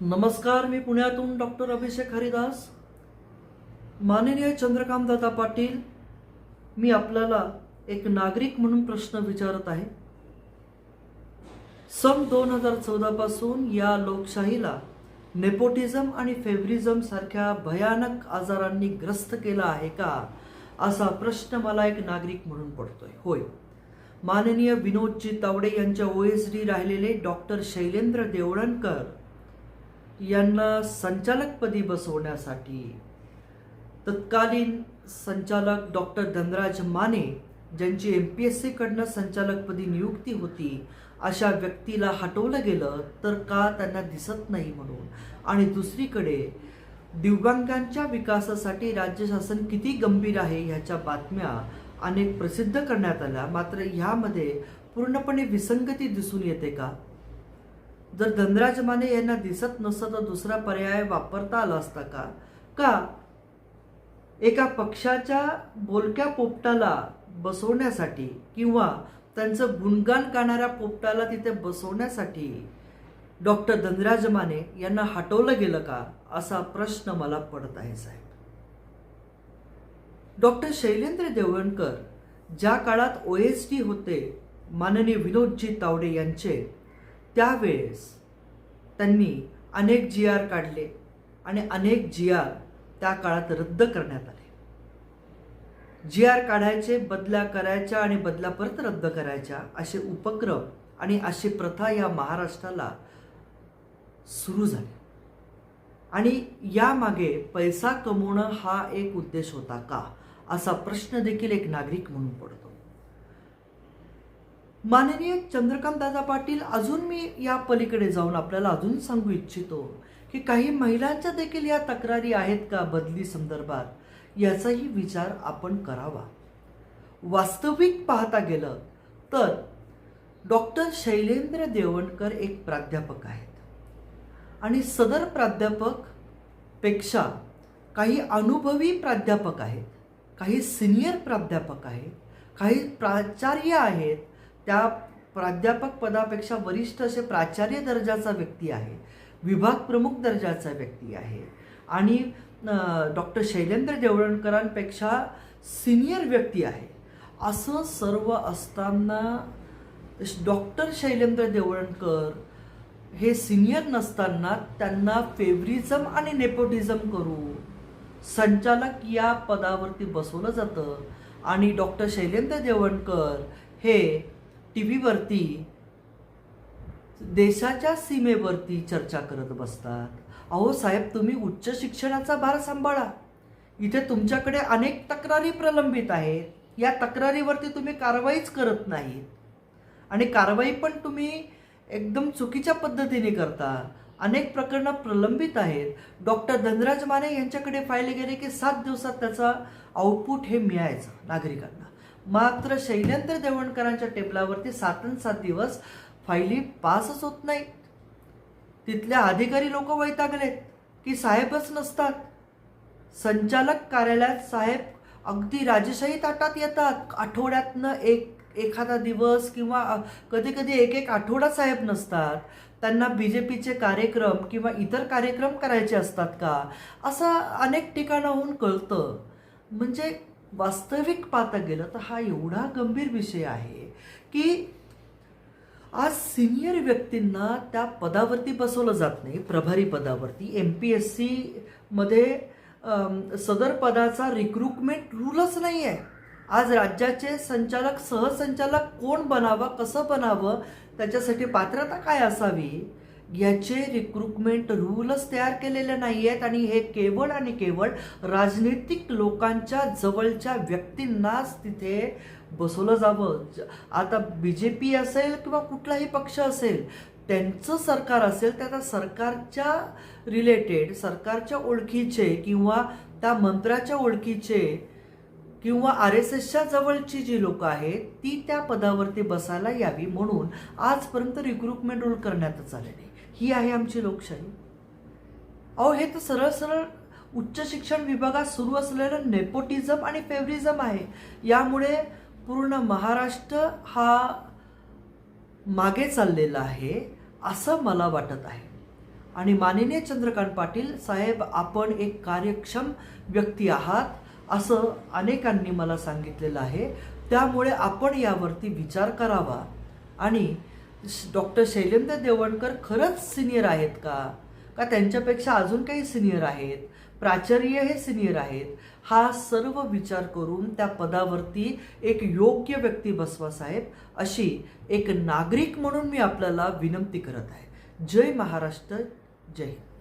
नमस्कार मी पुण्यातून डॉक्टर अभिषेक हरिदास. माननीय चंद्रकांत दादा पाटील मी आपल्याला एक नागरिक म्हणून प्रश्न विचारत आहे. सन दोन हजार चौदापासून या लोकशाहीला नेपोटिझम आणि फेव्हरिझम सारख्या भयानक आजारांनी ग्रस्त केला आहे का असा प्रश्न मला एक नागरिक म्हणून पडतोय. होय. माननीय विनोदजी तावडे यांच्या ओ एस डी राहिलेले डॉक्टर शैलेंद्र देवळणकर यांना संचालकपदी बसवण्यासाठी तत्कालीन संचालक डॉक्टर धनराज माने ज्यांची एम पी एस सीकडनं संचालकपदी नियुक्ती होती अशा व्यक्तीला हटवलं गेलं तर का त्यांना दिसत नाही म्हणून. आणि दुसरीकडे दिव्यांगांच्या विकासासाठी राज्य शासन किती गंभीर आहे ह्याच्या बातम्या अनेक प्रसिद्ध करण्यात आल्या. मात्र ह्यामध्ये पूर्णपणे विसंगती दिसून येते का? जर धनराज माने यांना दिसत नसतं तर दुसरा पर्याय वापरता आला असता का? का? एका पक्षाच्या बोलक्या पोपटाला बसवण्यासाठी किंवा त्यांचं गुणगान करणाऱ्या पोपटाला तिथे बसवण्यासाठी डॉक्टर धनराज माने यांना हटवलं गेलं का? असा प्रश्न मला पडत आहे साहेब. डॉक्टर शैलेंद्र देवळणकर ज्या काळात ओ एस डी होते माननीय विनोदजी तावडे यांचे त्यावेळेस त्यांनी अनेक जी आर काढले आणि अनेक जी आर त्या काळात रद्द करण्यात आले. जी आर काढायचे बदल्या करायच्या आणि बदल्या परत रद्द करायच्या असे उपक्रम आणि अशी प्रथा या महाराष्ट्राला सुरू झाली. आणि यामागे पैसा कमवणं हा एक उद्देश होता का? असा प्रश्न देखील एक नागरिक म्हणून पडतो. माननीय चंद्रकांतदादा पाटील अजून मी या पलीकडे जाऊन आपल्याला अजून सांगू इच्छितो की काही महिलांच्या देखील या तक्रारी आहेत का बदली संदर्भात? याचाही विचार आपण करावा. वास्तविक पाहता गेलं तर डॉक्टर शैलेंद्र देवणकर एक प्राध्यापक आहेत. आणि सदर प्राध्यापकपेक्षा काही अनुभवी प्राध्यापक आहेत काही सिनियर प्राध्यापक आहेत काही प्राचार्य आहेत त्या प्राध्यापक पदापेक्षा वरिष्ठ असे प्राचार्य दर्जाचा व्यक्ती आहे विभाग प्रमुख दर्जाचा व्यक्ती आहे. आणि डॉक्टर शैलेंद्र देवळणकरांपेक्षा सिनियर व्यक्ती आहे. असं सर्व असताना डॉक्टर शैलेंद्र देवळणकर हे सिनियर नसताना त्यांना फेवरिझम आणि नेपोटिझम करू संचालक या पदावरती बसवलं जातं. आणि डॉक्टर शैलेंद्र देवणकर हे टी व्हीवरती देशाच्या सीमेवरती चर्चा करत बसतात. अहो साहेब तुम्ही उच्च शिक्षणाचा भार सांभाळा. इथे तुमच्याकडे अनेक तक्रारी प्रलंबित आहेत. या तक्रारीवरती तुम्ही कारवाईच करत नाहीत. आणि कारवाई पण तुम्ही एकदम चुकीच्या पद्धतीने करता. अनेक प्रकरणं प्रलंबित आहेत. डॉक्टर धनराज माने यांच्याकडे फाईल गेले की सात दिवसात त्याचा आउटपुट हे मिळायचं नागरिकांना. मात्र शैलेंद्र देवणकरांच्या टेबलावरती सात सात दिवस फायली पासच होत नाही. तिथल्या अधिकारी लोक वैतागलेत की साहेबच नसतात. संचालक कार्यालयात साहेब अगदी राजेशाही ताटात येतात. आठवड्यातनं एक एखादा दिवस किंवा कधी कधी एक एक आठवडा साहेब नसतात. त्यांना बी जे पीचे कार्यक्रम किंवा इतर कार्यक्रम करायचे असतात का? असं अनेक ठिकाणाहून कळतं. म्हणजे वास्तविक पाहता गेलं तर हा एवढा गंभीर विषय आहे की आज सिनियर व्यक्तींना त्या पदावरती बसवलं जात नाही प्रभारी पदावरती. एम पी एस सीमध्ये सदर पदाचा रिक्रुटमेंट रूलच नाही आहे आज राज्याचे संचालक सहसंचालक कोण बनावं कसं बनावं त्याच्यासाठी पात्रता काय असावी? याचे रिक्रुटमेंट रूलच तयार केलेले नाही आहेत आणि हे केवळ आणि केवळ राजनैतिक लोकांच्या जवळच्या व्यक्तींनाच तिथे बसवलं जावं. आता बी जे पी असेल किंवा कुठलाही पक्ष असेल त्यांचं सरकार असेल तर त्या सरकारच्या रिलेटेड सरकारच्या ओळखीचे किंवा त्या मंत्र्याच्या ओळखीचे किंवा आर एस एसच्या जवळची जी लोक आहेत ती त्या पदावरती बसायला यावी म्हणून आजपर्यंत रिक्रुटमेंट रूल करण्यातच आले नाही ही आहे आमची लोकशाही. अहो हे तर सरळ सरळ उच्च शिक्षण विभागात सुरू असलेलं नेपोटिझम आणि फेवरिझम आहे. यामुळे पूर्ण महाराष्ट्र हा मागे चाललेला आहे असं मला वाटत आहे. आणि माननीय चंद्रकांत पाटील साहेब आपण एक कार्यक्षम व्यक्ती आहात असं अनेकांनी मला सांगितलेलं आहे. त्यामुळे आपण यावरती विचार करावा. आणि डॉक्टर शैलेंद्र देवणकर खरंच सिनियर आहेत का? का त्यांच्यापेक्षा अजून काही सिनियर आहेत? प्राचार्य हे सिनियर आहेत? हा सर्व विचार करून त्या पदावरती एक योग्य व्यक्ती बसवा साहेब अशी एक नागरिक म्हणून मी आपल्याला विनंती करत आहे. जय महाराष्ट्र जय हिंद.